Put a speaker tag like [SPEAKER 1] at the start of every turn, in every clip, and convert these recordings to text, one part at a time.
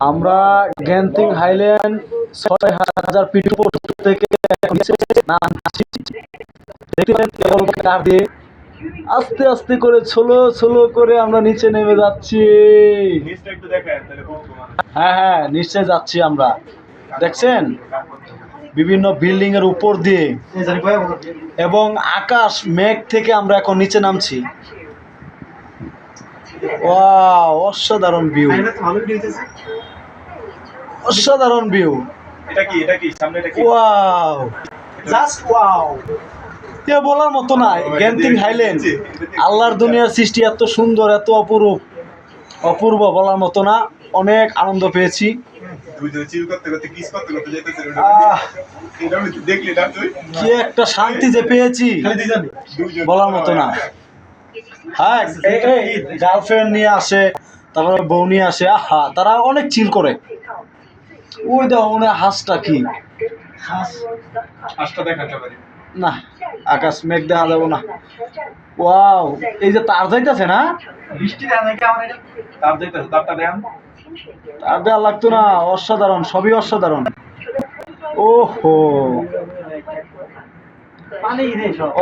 [SPEAKER 1] আমরা Genting highland ছয় হাজার থেকে কেবল কার দিয়ে। আস্তে আস্তে করে ছোলো ছোলো করে আমরা নিচে নেমে যাচ্ছি। হ্যাঁ হ্যাঁ নিশ্চয় যাচ্ছি আমরা। দেখছেন? বিভিন্ন বিল্ডিং এর উপর দিয়ে। এবং আকাশ মেঘ থেকে আমরা এখন নিচে নামছি। ওয়াও অসাধারণ ভিউ অসাধারণ ভিউ
[SPEAKER 2] এটা কি এটা কি সামনে এটা কি?
[SPEAKER 1] ওয়াও জাস্ট ওয়াও কে বলার মতো না গ্যান্তিং হাইল্যান্ড আল্লাহর দুনিয়ার সৃষ্টি এত সুন্দর এত অপরূপ। অপূর্ব বলার মতো না অনেক আনন্দ পেয়েছি।
[SPEAKER 2] দুইজন চিল করতে করতে কিস করতে করতে যাইতেছে
[SPEAKER 1] আহ,
[SPEAKER 2] এটা আমি দেখলি না তুই?
[SPEAKER 1] কি একটা শান্তি যে পেয়েছি। বলার মতো না। হ্যাঁ গার্লফ্রেন্ড নিয়ে আসে তারপরে বউ নিয়ে আসে আহা তারা অনেক চিল করে। ওই দেখো মনে হাঁসটা কি?
[SPEAKER 2] হাসটা দেখাতে পারি
[SPEAKER 1] না আকাশ মেঘ দেখা যাব না। ওয়াও এই যে তার যাইতেছে না?
[SPEAKER 2] বৃষ্টি দেয় নাকি আমার তার যাইতেছে তারটা দেন
[SPEAKER 1] তার দেওয়া লাগতো না অসাধারণ সবই অসাধারণ। ওহো।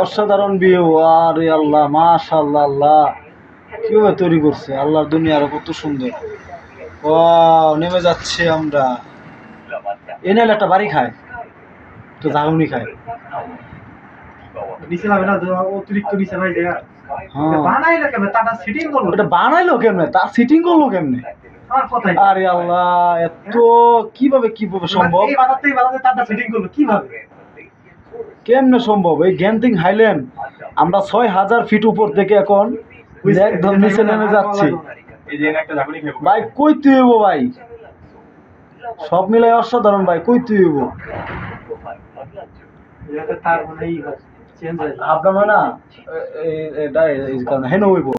[SPEAKER 1] অসাধারণ ভিউ আরে আল্লাহ মাশাআল্লাহ আল্লাহ। কীভাবে তৈরি করছে? আল্লাহর দুনিয়া আরও কত সুন্দর। ও নেমে যাচ্ছে আমরা। এনে একটা বাড়ি খায়। তো ঝাগুনি খায়।
[SPEAKER 3] নিচে না অতিরিক্ত নিচে ভাই জায়গা বানাইলো কেন টাটা সিটিং করল
[SPEAKER 1] এটা বানাইলো কেমনে? তার সিটিং করল কেমনে? আরে আল্লাহ এত কীভাবে কীভাবে সম্ভব?
[SPEAKER 3] এই বানাতেই বানাতে টাটা সিটিং করল কীভাবে?
[SPEAKER 1] কেমনে সম্ভব? এই গ্যান্তিং হাইল্যান্ড আমরা ছয় হাজার ফিট উপর থেকে এখন একদম নিচে নেমে যাচ্ছি। ভাই কই তুই হইব ভাই? সব মিলাই অসাধারণ ভাই কই তুই
[SPEAKER 3] মানে
[SPEAKER 1] আপনার হয় না? হেন হইব?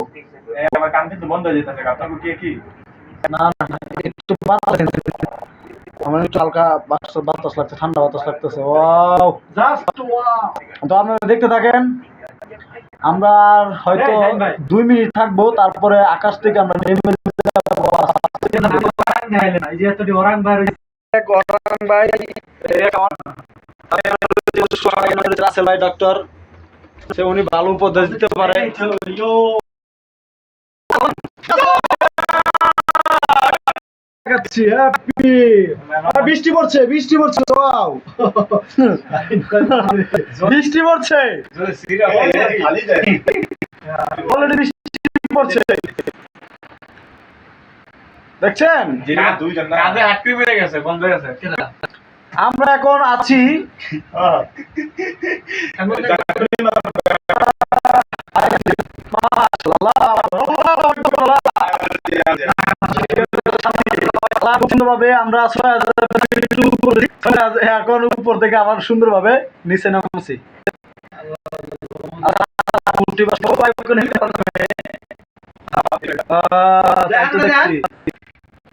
[SPEAKER 2] আমার কান কিন্তু বন্ধ হয়ে যেতেছে আপনার কি কি?
[SPEAKER 1] না একটু একটু হালকা বাতাস লাগছে ঠান্ডা বাতাস লাগতেছে ওয়াও তো আপনারা দেখতে থাকেন আমরা হয়তো। দুই মিনিট থাকব তারপরে আকাশ থেকে আমরা নেমে রাসেল ভাই ডক্টর সে উনি ভালো উপদেশ দিতে পারে দেখাচ্ছি। বৃষ্টি পড়ছে বৃষ্টি পড়ছে ওয়াও। বৃষ্টি পড়ছে। অলরেডি বৃষ্টি পড়ছে। দেখছেন?
[SPEAKER 2] হয়ে
[SPEAKER 1] আমরা এখন আছি সুন্দরভাবে আমরা এখন উপর থেকে আবার সুন্দরভাবে নিচে নামছি।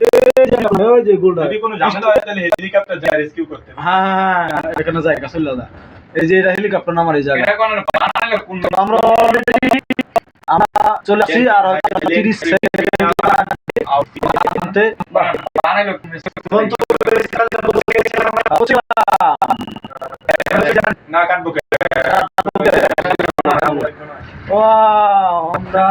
[SPEAKER 1] এই যে,
[SPEAKER 2] হয় হেলিকপ্টার
[SPEAKER 1] হ্যাঁ হ্যাঁ নামার এই জায়গা। আমরা চলে আসছি আর তিরিশ সেকেন্ড আনতে
[SPEAKER 2] বানাইলো কোন না কাটবো কে?
[SPEAKER 1] ও আমরা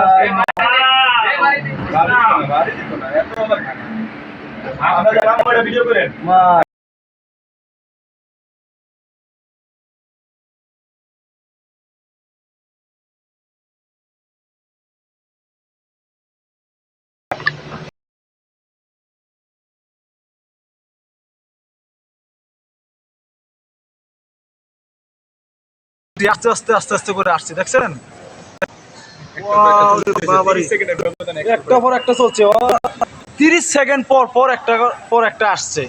[SPEAKER 1] মা- আস্তে আস্তে আস্তে আস্তে করে আসছি দেখছেন? একটা পর একটা চলছে তিরিশ সেকেন্ড পর পর একটা পর একটা আসছে।